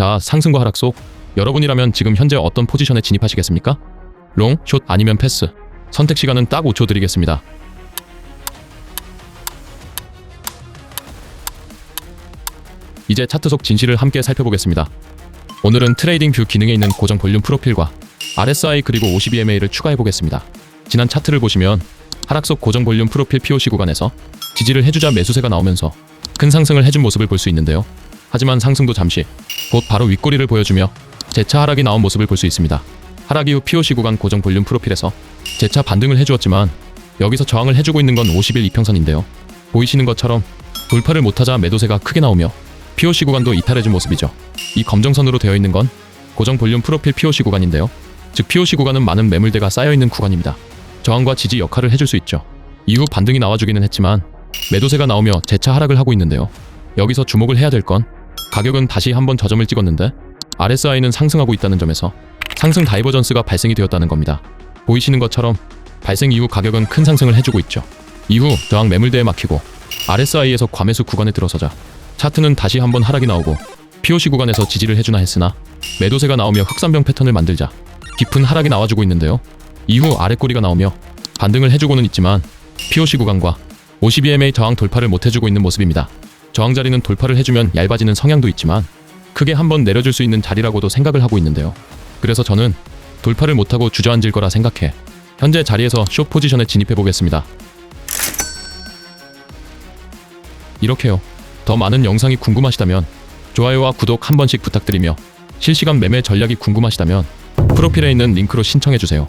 자, 상승과 하락 속 여러분이라면 지금 현재 어떤 포지션에 진입하시겠습니까? 롱, 숏 아니면 패스. 선택 시간은 딱 5초 드리겠습니다. 이제 차트 속 진실을 함께 살펴보겠습니다. 오늘은 트레이딩 뷰 기능에 있는 고정 볼륨 프로필과 RSI 그리고 52MA를 추가해 보겠습니다. 지난 차트를 보시면 하락 속 고정 볼륨 프로필 POC 구간에서 지지를 해주자 매수세가 나오면서 큰 상승을 해준 모습을 볼 수 있는데요. 하지만 상승도 잠시 곧 바로 윗꼬리를 보여주며 재차 하락이 나온 모습을 볼 수 있습니다. 하락 이후 POC 구간 고정 볼륨 프로필에서 재차 반등을 해주었지만 여기서 저항을 해주고 있는 건 50일 이평선인데요. 보이시는 것처럼 돌파를 못하자 매도세가 크게 나오며 POC 구간도 이탈해준 모습이죠. 이 검정선으로 되어 있는 건 고정 볼륨 프로필 POC 구간인데요. 즉 POC 구간은 많은 매물대가 쌓여 있는 구간입니다. 저항과 지지 역할을 해줄 수 있죠. 이후 반등이 나와주기는 했지만 매도세가 나오며 재차 하락을 하고 있는데요. 여기서 주목을 해야 될건 가격은 다시 한번 저점을 찍었는데 RSI는 상승하고 있다는 점에서 상승 다이버전스가 발생이 되었다는 겁니다. 보이시는 것처럼 발생 이후 가격은 큰 상승을 해주고 있죠. 이후 저항 매물대에 막히고 RSI에서 과매수 구간에 들어서자 차트는 다시 한번 하락이 나오고 POC 구간에서 지지를 해주나 했으나 매도세가 나오며 흑산병 패턴을 만들자 깊은 하락이 나와주고 있는데요. 이후 아랫꼬리가 나오며 반등을 해주고는 있지만 POC 구간과 52MA 저항 돌파를 못 해주고 있는 모습입니다. 저항 자리는 돌파를 해주면 얇아지는 성향도 있지만 크게 한번 내려줄 수 있는 자리라고도 생각을 하고 있는데요. 그래서 저는 돌파를 못하고 주저앉을 거라 생각해 현재 자리에서 숏 포지션에 진입해 보겠습니다. 이렇게요. 더 많은 영상이 궁금하시다면 좋아요와 구독 한 번씩 부탁드리며 실시간 매매 전략이 궁금하시다면 프로필에 있는 링크로 신청해 주세요.